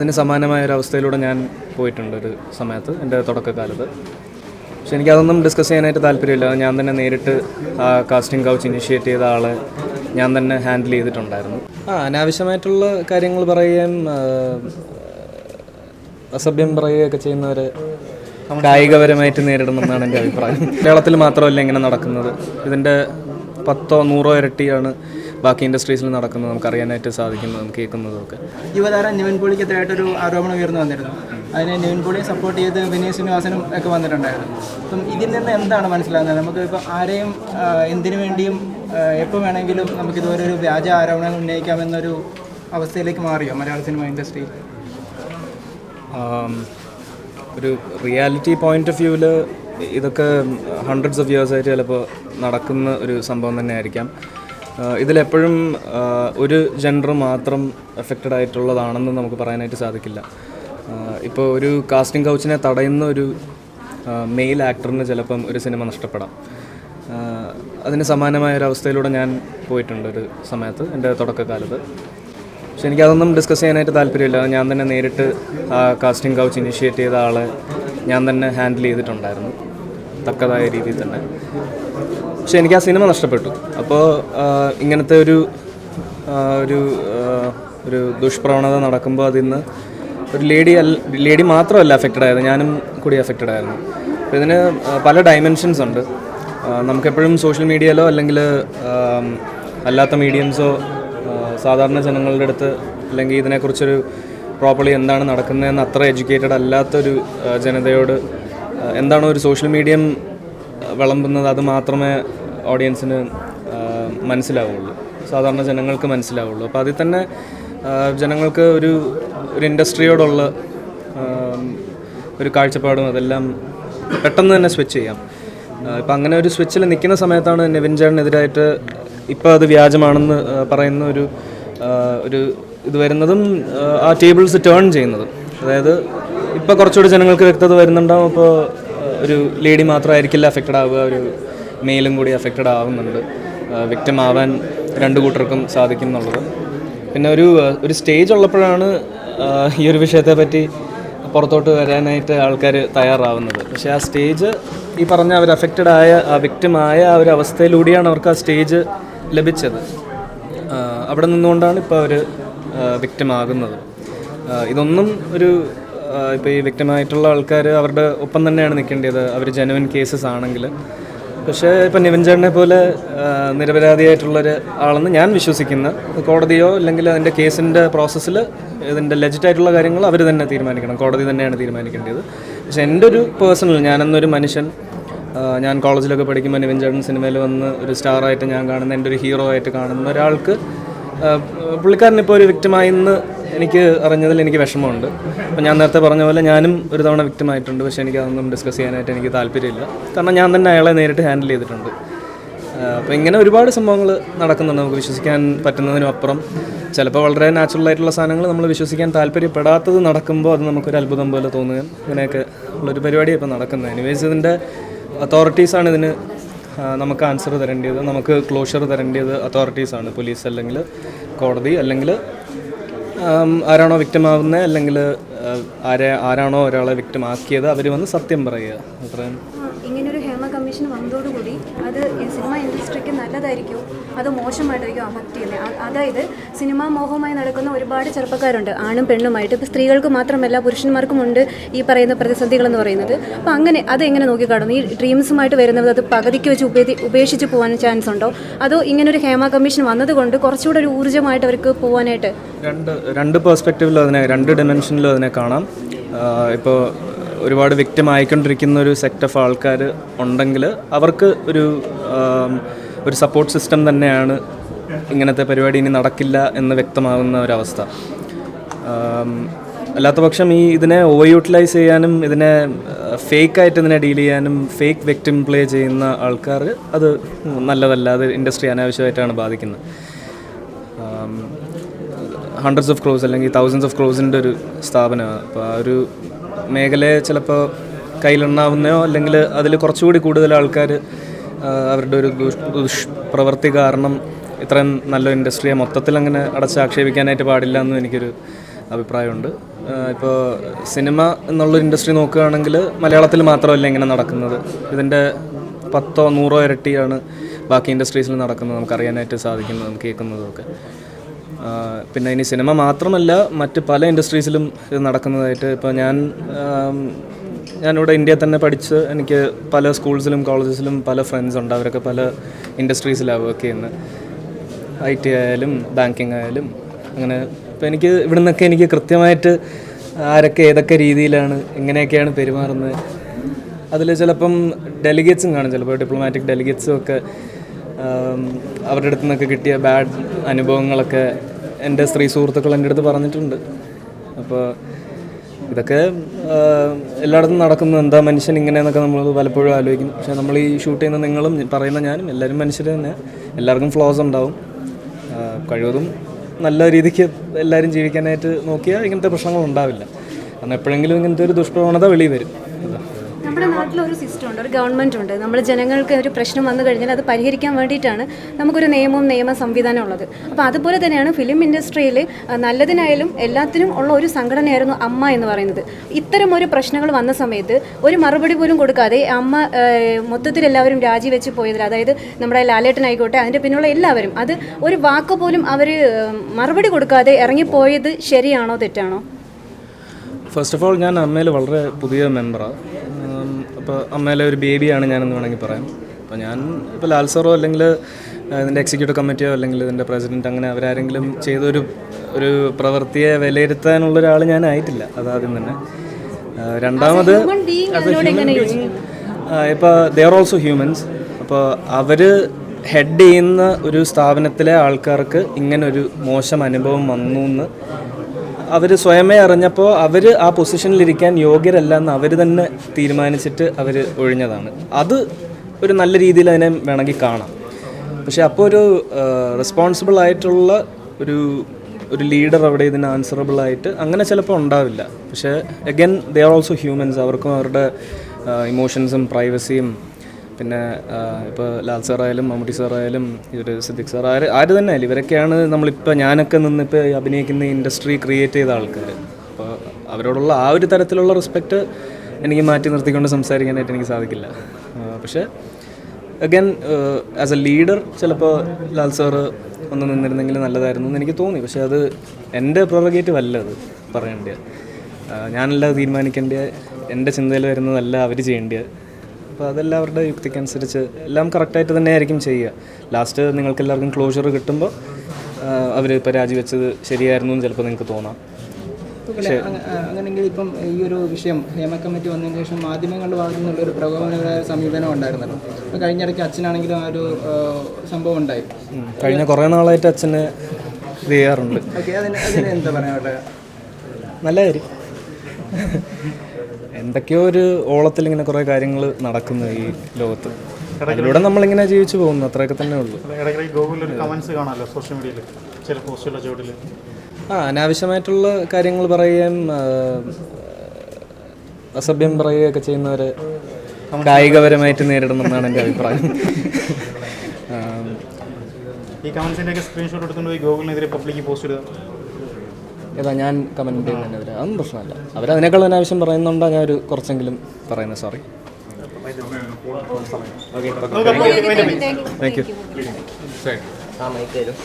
അതിന് സമാനമായ ഒരു അവസ്ഥയിലൂടെ ഞാൻ പോയിട്ടുണ്ട് ഒരു സമയത്ത് എന്റെ തുടക്കകാലത്ത്. പക്ഷെ എനിക്കതൊന്നും ഡിസ്കസ് ചെയ്യാനായിട്ട് താല്പര്യമില്ല. ഞാൻ തന്നെ നേരിട്ട് ആ കാസ്റ്റിംഗ് കൗച്ച് ഇനിഷ്യേറ്റ് ചെയ്ത ആളെ ഞാൻ തന്നെ ഹാൻഡിൽ ചെയ്തിട്ടുണ്ടായിരുന്നു. ആ അനാവശ്യമായിട്ടുള്ള കാര്യങ്ങൾ പറയുകയും അസഭ്യം പറയുകയൊക്കെ ചെയ്യുന്നവർ കായികപരമായിട്ട് നേരിടണമെന്നാണ് എന്റെ അഭിപ്രായം. കേരളത്തിൽ മാത്രമല്ല ഇങ്ങനെ നടക്കുന്നത്. ഇതിന്റെ പത്തോ നൂറോ ഇരട്ടിയാണ് ബാക്കി ഇൻഡസ്ട്രീസിൽ നടക്കുന്നത് നമുക്ക് അറിയാനായിട്ട് സാധിക്കുന്നതും കേൾക്കുന്നതും ഒക്കെ യുവതാരം നിവിൻ പോളിക്കെതിരായിട്ടൊരു ആരോപണം ഉയർന്നു വന്നിരുന്നു. അതിനെ നിവിൻ പോളിയെ സപ്പോർട്ട് ചെയ്ത് വിനയ് ശ്രീനിവാസനും ഒക്കെ വന്നിട്ടുണ്ടായിരുന്നു. അപ്പം ഇതിൽ നിന്ന് എന്താണ് മനസ്സിലാകുന്നത്? നമുക്ക് ഇപ്പോൾ ആരെയും എന്തിനു വേണ്ടിയും എപ്പോൾ വേണമെങ്കിലും നമുക്ക് ഇതുപോലെ ഒരു വ്യാജ ആരോപണം ഉന്നയിക്കാമെന്നൊരു അവസ്ഥയിലേക്ക് മാറിയോ മലയാള സിനിമ ഇൻഡസ്ട്രിയിൽ ഒരു റിയാലിറ്റി പോയിന്റ് ഓഫ് വ്യൂവിൽ ഇതൊക്കെ ഹൺഡ്രഡ്സ് ഓഫ് ഇയേഴ്സ് ആയിട്ട് ചിലപ്പോൾ നടക്കുന്ന ഒരു സംഭവം തന്നെ ആയിരിക്കാം ഇതിലെപ്പോഴും ഒരു ജെൻഡർ മാത്രം എഫക്റ്റഡ് ആയിട്ടുള്ളതാണെന്ന് നമുക്ക് പറയാനായിട്ട് സാധിക്കില്ല. ഇപ്പോൾ ഒരു കാസ്റ്റിംഗ് കൗച്ചിനെ തടയുന്ന ഒരു മെയിൽ ആക്ടറിന് ചിലപ്പം ഒരു സിനിമ നഷ്ടപ്പെടാം. അതിന് സമാനമായ ഒരു അവസ്ഥയിലൂടെ ഞാൻ പോയിട്ടുണ്ട് ഒരു സമയത്ത് എന്റെ തുടക്കകാലത്ത്. പക്ഷെ എനിക്കതൊന്നും ഡിസ്കസ് ചെയ്യാനായിട്ട് താല്പര്യമില്ല. ഞാൻ തന്നെ നേരിട്ട് ആ കാസ്റ്റിംഗ് കൗച്ച് ഇനിഷ്യേറ്റ് ചെയ്ത ആളെ ഞാൻ തന്നെ ഹാൻഡിൽ ചെയ്തിട്ടുണ്ടായിരുന്നു. തക്കതായ രീതിയിൽ തന്നെ. പക്ഷെ എനിക്ക് ആ സിനിമ നഷ്ടപ്പെട്ടു. അപ്പോൾ ഇങ്ങനത്തെ ഒരു ഒരു ഒരു ദുഷ്പ്രവണത നടക്കുമ്പോൾ അതിൽ നിന്ന് ഒരു ലേഡി അല്ല ലേഡി മാത്രമല്ല അഫക്റ്റഡ് ആയത് ഞാനും കൂടി അഫക്റ്റഡ് ആയിരുന്നു. അപ്പോൾ ഇതിന് പല ഡയമെൻഷൻസ് ഉണ്ട്. നമുക്കെപ്പോഴും സോഷ്യൽ മീഡിയയിലോ അല്ലെങ്കിൽ അല്ലാത്ത മീഡിയംസോ സാധാരണ ജനങ്ങളുടെ അടുത്ത് അല്ലെങ്കിൽ ഇതിനെക്കുറിച്ചൊരു പ്രോപ്പർലി എന്താണ് നടക്കുന്നതെന്ന് അത്ര എഡ്യൂക്കേറ്റഡ് അല്ലാത്തൊരു ജനതയോട് എന്താണോ ഒരു സോഷ്യൽ മീഡിയം വിളമ്പുന്നത് അത് മാത്രമേ ഓഡിയൻസിന് മനസ്സിലാവുള്ളൂ. സാധാരണ ജനങ്ങൾക്ക് മനസ്സിലാവുള്ളൂ. അപ്പോൾ അതിൽ തന്നെ ജനങ്ങൾക്ക് ഒരു ഒരു ഇൻഡസ്ട്രിയോടുള്ള ഒരു കാഴ്ചപ്പാടും അതെല്ലാം പെട്ടെന്ന് തന്നെ സ്വിച്ച് ചെയ്യാം. ഇപ്പം അങ്ങനെ ഒരു സ്വിച്ചിൽ നിൽക്കുന്ന സമയത്താണ് നിവിൻ ചേട്ടനെതിരായിട്ട് ഇപ്പോൾ അത് വ്യാജമാണെന്ന് പറയുന്ന ഒരു ഒരു ഇത് വരുന്നതും ആ, ടേബിൾസ് ടേൺ ചെയ്യുന്നതും. അതായത് ഇപ്പോൾ കുറച്ചുകൂടി ജനങ്ങൾക്ക് വ്യക്തത വരുന്നുണ്ടാവും. അപ്പോൾ ഒരു ലേഡി മാത്രമായിരിക്കില്ല അഫക്റ്റഡ് ആവുക ഒരു മെയിലും കൂടി അഫക്റ്റഡ് ആവുന്നുണ്ട്. വിക്റ്റം ആവാൻ രണ്ടു കൂട്ടർക്കും സാധിക്കും എന്നുള്ളത്. പിന്നെ ഒരു ഒരു സ്റ്റേജ് ഉള്ളപ്പോഴാണ് ഈ ഒരു വിഷയത്തെ പറ്റി പുറത്തോട്ട് വരാനായിട്ട് ആൾക്കാർ തയ്യാറാവുന്നത്. പക്ഷേ ആ സ്റ്റേജ് ഈ പറഞ്ഞ അവർ അഫക്റ്റഡ് ആയ ആ വിക്റ്റമായ ആ ഒരു അവസ്ഥയിലൂടെയാണ് അവർക്ക് ആ സ്റ്റേജ് ലഭിച്ചത്. അവിടെ നിന്നുകൊണ്ടാണ് ഇപ്പോൾ അവർ വിക്റ്റമാകുന്നത് ഇതൊന്നും ഒരു ഇപ്പോൾ ഈ വ്യക്തമായിട്ടുള്ള ആൾക്കാർ അവരുടെ ഒപ്പം തന്നെയാണ് നിൽക്കേണ്ടത്. അവർ ജനുവൻ കേസസ് ആണെങ്കിൽ പക്ഷേ ഇപ്പം നിവിൻ പോലെ നിരപരാധിയായിട്ടുള്ളൊരു ആളെന്ന് ഞാൻ വിശ്വസിക്കുന്ന കോടതിയോ അല്ലെങ്കിൽ അതിന്റെ കേസിന്റെ പ്രോസസ്സിൽ ഇതിന്റെ ലെജിറ്റായിട്ടുള്ള കാര്യങ്ങൾ അവർ തന്നെ തീരുമാനിക്കണം. കോടതി തന്നെയാണ് തീരുമാനിക്കേണ്ടത്. പക്ഷേ എന്റെ ഒരു പേഴ്സണൽ ഞാനെന്നൊരു മനുഷ്യൻ ഞാൻ കോളേജിലൊക്കെ പഠിക്കുമ്പോൾ നിവിൻ ചേട്ടൻ സിനിമയിൽ വന്ന് ഒരു സ്റ്റാറായിട്ട് ഞാൻ കാണുന്ന എന്റെ ഒരു ഹീറോ ആയിട്ട് കാണുന്ന ഒരാൾക്ക് പുള്ളിക്കാരനിപ്പോൾ ഒരു വ്യക്തമായി എന്ന് എനിക്ക് അറിഞ്ഞതിൽ എനിക്ക് വിഷമമുണ്ട്. അപ്പോൾ ഞാൻ നേരത്തെ പറഞ്ഞ പോലെ ഞാനും ഒരു തവണ വ്യക്തമായിട്ടുണ്ട് പക്ഷേ എനിക്ക് അതൊന്നും ഡിസ്കസ് ചെയ്യാനായിട്ട് എനിക്ക് താല്പര്യമില്ല. കാരണം ഞാൻ തന്നെ അയാളെ നേരിട്ട് ഹാൻഡിൽ ചെയ്തിട്ടുണ്ട്. അപ്പോൾ ഇങ്ങനെ ഒരുപാട് സംഭവങ്ങൾ നടക്കുന്നുണ്ട് നമുക്ക് വിശ്വസിക്കാൻ പറ്റുന്നതിനും അപ്പുറം. ചിലപ്പോൾ വളരെ നാച്ചുറൽ ആയിട്ടുള്ള സാധനങ്ങൾ നമ്മൾ വിശ്വസിക്കാൻ താല്പര്യപ്പെടാത്തത് നടക്കുമ്പോൾ അത് നമുക്കൊരു അത്ഭുതം പോലെ തോന്നുകയും ഇങ്ങനെയൊക്കെ ഉള്ളൊരു പരിപാടി ഇപ്പോൾ നടക്കുന്നത്. എനിവേസ് ഇതിന്റെ അതോറിറ്റീസാണ് ഇതിന് നമുക്ക് ആൻസർ തരേണ്ടത് നമുക്ക് ക്ലോഷർ തരേണ്ടത് അതോറിറ്റീസാണ് പോലീസ് അല്ലെങ്കിൽ കോടതി അല്ലെങ്കിൽ ആരാണോ വ്യക്തമാവുന്നത് അല്ലെങ്കിൽ ആരെ ആരാണോ ഒരാളെ വ്യക്തമാക്കിയത് അവർ വന്ന് സത്യം പറയുക. അത്രയും ആ, ഇങ്ങനൊരു ഹേമ കമ്മീഷൻ വന്നതോടുകൂടി അത് സിനിമ ഇൻഡസ്ട്രിക്ക് നല്ലതായിരിക്കും. അത് മോശമായിട്ടായിരിക്കും അഫക്റ്റ് ചെയ്യുന്നത്. അതായത് സിനിമാ മോഹമായി നടക്കുന്ന ഒരുപാട് ചെറുപ്പക്കാരുണ്ട്. ആണും പെണ്ണുമായിട്ട്. ഇപ്പോൾ സ്ത്രീകൾക്ക് മാത്രമല്ല പുരുഷന്മാർക്കും ഉണ്ട് ഈ പറയുന്ന പ്രതിസന്ധികളെന്ന് പറയുന്നത്. അപ്പോൾ അങ്ങനെ അത് എങ്ങനെ നോക്കിക്കാണുന്നു? ഈ ഡ്രീംസുമായിട്ട് വരുന്നത് അത് പകുതിക്ക് വെച്ച് ഉപേതി ഉപേക്ഷിച്ച് പോകാൻ ചാൻസ് ഉണ്ടോ? അതോ ഇങ്ങനൊരു ഹേമ കമ്മീഷൻ വന്നതുകൊണ്ട് കുറച്ചുകൂടെ ഒരു ഊർജമായിട്ട് അവർക്ക് പോകാനായിട്ട് രണ്ട് രണ്ട് പേഴ്സ്പെക്റ്റീവിലും അതിനെ രണ്ട് ഡിമെൻഷനിലും അതിനെ കാണാം. ഇപ്പോൾ ഒരുപാട് വ്യക്തം ആയിക്കൊണ്ടിരിക്കുന്ന ഒരു സെക്ട് ഓഫ് ആൾക്കാർ ഉണ്ടെങ്കിൽ അവർക്ക് ഒരു ഒരു സപ്പോർട്ട് സിസ്റ്റം തന്നെയാണ് ഇങ്ങനത്തെ പരിപാടി ഇനി നടക്കില്ല എന്ന് വ്യക്തമാകുന്ന ഒരവസ്ഥ. അല്ലാത്ത പക്ഷം ഈ ഇതിനെ ഓവർ യൂട്ടിലൈസ് ചെയ്യാനും ഇതിനെ ഫേക്കായിട്ട് ഇതിനെ ഡീൽ ചെയ്യാനും ഫേക്ക് വ്യക്തി പ്ലേ ചെയ്യുന്ന ആൾക്കാർ അത് നല്ലതല്ല അത് ഇൻഡസ്ട്രി അനാവശ്യമായിട്ടാണ് ബാധിക്കുന്നത്. ഹൺഡ്രഡ്സ് ഓഫ് ക്രോസ് അല്ലെങ്കിൽ തൗസൻഡ്സ് ഓഫ് ക്രോസിന്റെ ഒരു സ്ഥാപനമാണ് അപ്പോൾ ആ ഒരു മേഖലയെ ചിലപ്പോൾ കയ്യിലെണ്ണാവുന്നയോ അല്ലെങ്കിൽ അതിൽ കുറച്ചുകൂടി കൂടുതൽ ആൾക്കാർ അവരുടെ ഒരു ദുഷ് ദുഷ്പ്രവൃത്തി കാരണം ഇത്രയും നല്ല ഇൻഡസ്ട്രിയെ മൊത്തത്തിൽ അങ്ങനെ അടച്ചാക്ഷേപിക്കാനായിട്ട് പാടില്ല എന്നും എനിക്കൊരു അഭിപ്രായമുണ്ട്. ഇപ്പോൾ സിനിമ എന്നുള്ളൊരു ഇൻഡസ്ട്രി നോക്കുകയാണെങ്കിൽ മലയാളത്തിൽ മാത്രമല്ല ഇങ്ങനെ നടക്കുന്നത്. ഇതിന്റെ പത്തോ നൂറോ ഇരട്ടിയാണ് ബാക്കി ഇൻഡസ്ട്രീസിൽ നടക്കുന്നത്. നമുക്കറിയാനായിട്ട് സാധിക്കുന്നതും കേൾക്കുന്നതും ഒക്കെ ആ, പിന്നെ ഇനി സിനിമ മാത്രമല്ല മറ്റ് പല ഇൻഡസ്ട്രീസിലും ഇത് നടക്കുന്നതായിട്ട് ഇപ്പോൾ ഞാൻ ഞാനിവിടെ ഇന്ത്യയിൽ തന്നെ പഠിച്ച് എനിക്ക് പല സ്കൂൾസിലും കോളേജസിലും പല ഫ്രണ്ട്സ് ഉണ്ട്. അവരൊക്കെ പല ഇൻഡസ്ട്രീസിലാണ് വർക്ക് ചെയ്യുന്നത് ഐ ടി ആയാലും ബാങ്കിങ് ആയാലും അങ്ങനെ ഇപ്പം എനിക്ക് ഇവിടെ നിന്നൊക്കെ എനിക്ക് കൃത്യമായിട്ട് ആരൊക്കെ ഏതൊക്കെ രീതിയിലാണ് എങ്ങനെയൊക്കെയാണ് പെരുമാറുന്നത് അതിൽ ചിലപ്പം ഡെലിഗേറ്റ്സും കാണും. ചിലപ്പോൾ ഡിപ്ലോമാറ്റിക് ഡെലിഗേറ്റ്സും ഒക്കെ അവരുടെ അടുത്തു നിന്നൊക്കെ കിട്ടിയ ബാഡ് അനുഭവങ്ങളൊക്കെ എന്റെ സ്ത്രീ സുഹൃത്തുക്കൾ എന്റെ അടുത്ത് പറഞ്ഞിട്ടുണ്ട്. അപ്പോൾ ഇതൊക്കെ എല്ലായിടത്തും നടക്കുന്നു. എന്താ മനുഷ്യൻ ഇങ്ങനെയെന്നൊക്കെ നമ്മൾ പലപ്പോഴും ആലോചിക്കും പക്ഷേ നമ്മൾ ഈ ഷൂട്ട് ചെയ്യുന്ന നിങ്ങളും പറയുന്ന ഞാനും എല്ലാവരും മനുഷ്യർ തന്നെ. എല്ലാവർക്കും ഫ്ലോസ് ഉണ്ടാവും. കഴിവതും നല്ല രീതിക്ക് എല്ലാവരും ജീവിക്കാനായിട്ട് നോക്കിയാൽ ഇങ്ങനത്തെ പ്രശ്നങ്ങൾ ഉണ്ടാവില്ല. കാരണം എപ്പോഴെങ്കിലും ഇങ്ങനത്തെ ഒരു ദുഷ്പ്രവണത വെളിയിൽ വരും. നമ്മുടെ നാട്ടിൽ ഒരു സിസ്റ്റം ഉണ്ട് ഒരു ഗവൺമെന്റ് ഉണ്ട്. നമ്മൾ ജനങ്ങൾക്ക് ഒരു പ്രശ്നം വന്നു കഴിഞ്ഞാൽ അത് പരിഹരിക്കാൻ വേണ്ടിയിട്ടാണ് നമുക്കൊരു നിയമവും നിയമ സംവിധാനം ഉള്ളത്. അപ്പോൾ അതുപോലെ തന്നെയാണ് ഫിലിം ഇൻഡസ്ട്രിയിൽ നല്ലതിനായാലും എല്ലാത്തിനും ഉള്ള ഒരു സംഘടനയായിരുന്നു അമ്മ എന്ന് പറയുന്നത്. ഇത്തരം ഒരു പ്രശ്നങ്ങൾ വന്ന സമയത്ത് ഒരു മറുപടി പോലും കൊടുക്കാതെ അമ്മ മൊത്തത്തിൽ എല്ലാവരും രാജിവെച്ച് പോയതിൽ അതായത് നമ്മുടെ ലാലേട്ടനായിക്കോട്ടെ അതിന്റെ പിന്നുള്ള എല്ലാവരും അത് ഒരു വാക്ക് പോലും അവർ മറുപടി കൊടുക്കാതെ ഇറങ്ങിപ്പോയത് ശരിയാണോ തെറ്റാണോ? ഫസ്റ്റ് ഓഫ് ഓൾ ഞാൻ അമ്മയിൽ വളരെ പുതിയ മെമ്പറാണ് അപ്പോൾ അമ്മയിലെ ഒരു ബേബിയാണ് ഞാനെന്ന് വേണമെങ്കിൽ പറയാം. അപ്പോൾ ഞാൻ ഇപ്പോൾ ലാൽ സാറോ അല്ലെങ്കിൽ ഇതിന്റെ എക്സിക്യൂട്ടീവ് കമ്മിറ്റിയോ അല്ലെങ്കിൽ ഇതിന്റെ പ്രസിഡന്റ് അങ്ങനെ അവരാരെങ്കിലും ചെയ്തൊരു ഒരു പ്രവൃത്തിയെ വിലയിരുത്താനുള്ള ഒരാൾ ഞാനായിട്ടില്ല അതാദ്യം തന്നെ. രണ്ടാമത് ഇപ്പോൾ ദേ ആർ ഓൾസോ ഹ്യൂമൻസ് അപ്പോൾ അവർ ഹെഡ് ചെയ്യുന്ന ഒരു സ്ഥാപനത്തിലെ ആൾക്കാർക്ക് ഇങ്ങനൊരു മോശം അനുഭവം വന്നു എന്ന് അവർ സ്വയമേ അറിഞ്ഞപ്പോൾ അവർ ആ പൊസിഷനിലിരിക്കാൻ യോഗ്യരല്ല എന്ന് അവർ തന്നെ തീരുമാനിച്ചിട്ട് അവർ ഒഴിഞ്ഞതാണ്. അത് ഒരു നല്ല രീതിയിൽ അതിനെ വേണമെങ്കിൽ കാണാം. പക്ഷെ അപ്പോൾ ഒരു റെസ്പോൺസിബിൾ ആയിട്ടുള്ള ഒരു ഒരു ലീഡർ അവിടെ ഇതിന് ആൻസറബിൾ ആയിട്ട് അങ്ങനെ ചിലപ്പോൾ ഉണ്ടാവില്ല. പക്ഷേ again they are also humans അവർക്കും അവരുടെ ഇമോഷൻസും പ്രൈവസിയും പിന്നെ ഇപ്പോൾ ലാൽ സാറായാലും മമ്മൂട്ടി സാറായാലും ഇവർ സിദ്ദിഖ് സാർ ആര് ആര് തന്നെ ആയാലും ഇവരൊക്കെയാണ് നമ്മളിപ്പോൾ ഞാനൊക്കെ നിന്നിപ്പോൾ അഭിനയിക്കുന്ന ഇൻഡസ്ട്രി ക്രിയേറ്റ് ചെയ്ത ആൾക്കാർ അപ്പോൾ അവരോടുള്ള ആ ഒരു തരത്തിലുള്ള റെസ്പെക്റ്റ് എനിക്ക് മാറ്റി നിർത്തിക്കൊണ്ട് സംസാരിക്കാനായിട്ട് എനിക്ക് സാധിക്കില്ല. പക്ഷേ അഗൈൻ ആസ് എ ലീഡർ ചിലപ്പോൾ ലാൽ സാറ് ഒന്ന് നിന്നിരുന്നെങ്കിൽ നല്ലതായിരുന്നു എന്ന് എനിക്ക് തോന്നി. പക്ഷേ അത് എന്റെ പ്രൊറഗേറ്റീവ് അല്ല അത് പറയേണ്ടത്. ഞാനല്ല തീരുമാനിക്കേണ്ട എന്റെ ചിന്തയിൽ വരുന്നതല്ല അവർ ചെയ്യേണ്ടത്. അപ്പോൾ അതെല്ലാം അവരുടെ യുക്തിക്കനുസരിച്ച് എല്ലാം കറക്റ്റായിട്ട് തന്നെ ആയിരിക്കും ചെയ്യുക. ലാസ്റ്റ് നിങ്ങൾക്ക് എല്ലാവർക്കും ക്ലോഷർ കിട്ടുമ്പോൾ അവർ ഇപ്പോൾ രാജിവെച്ചത് ശരിയായിരുന്നു എന്ന് ചിലപ്പോൾ നിങ്ങൾക്ക് തോന്നാം. അങ്ങനെങ്കിൽ ഇപ്പം ഈ ഒരു വിഷയം ഹേമ കമ്മിറ്റി വന്നതിന് ശേഷം മാധ്യമങ്ങളുടെ ഭാഗത്തു നിന്നുള്ള ഒരു പ്രകോപനപരമായ സമീപനം ഉണ്ടായിരുന്നല്ലോ. അപ്പോൾ കഴിഞ്ഞിടയ്ക്ക് അച്ഛനാണെങ്കിലും ആ ഒരു സംഭവം ഉണ്ടായി. കഴിഞ്ഞ കുറേ നാളായിട്ട് അച്ഛന് ഇത് ചെയ്യാറുണ്ട്. ഓക്കെ അതിന് അതിന് എന്താ പറയാനുള്ളത്? നല്ല കാര്യം എന്തൊക്കെയോ ഒരു ഓളത്തിൽ ഇങ്ങനെ കുറേ കാര്യങ്ങൾ നടക്കുന്നു ഈ ലോകത്ത്. അതിലൂടെ നമ്മളിങ്ങനെ ജീവിച്ചു പോകുന്നു അത്രയൊക്കെ തന്നെ ഉള്ളൂ. കാണാമല്ലോ സോഷ്യൽ മീഡിയയിൽ ചില പോസ്റ്റുകളുടെ ചുവട്ടിൽ ആ അനാവശ്യമായിട്ടുള്ള കാര്യങ്ങൾ പറയുകയും അസഭ്യം പറയുകയൊക്കെ ചെയ്യുന്നവരെ കായികപരമായിട്ട് നേരിടണം എന്നാണ് എന്റെ അഭിപ്രായം. ഈ ഈ കമൻസിന്റെയൊക്കെ സ്ക്രീൻഷോട്ട് എടുത്തുകൊണ്ട് പോയി ഗൂഗിളിനെതിരെ പബ്ലിക് പോസ്റ്റ് ഇടുക. ഏതാ ഞാൻ കമന്റ് ചെയ്യുന്നതിനെതിരെ അതൊന്നും പ്രശ്നമല്ല. അവരതിനേക്കാൾ തന്നെ ആവശ്യം പറയുന്നുണ്ടോ? ഞാൻ ഒരു കുറച്ചെങ്കിലും പറയുന്നത്. Sorry okay thank you thank you ആ മൈക്ക് തരും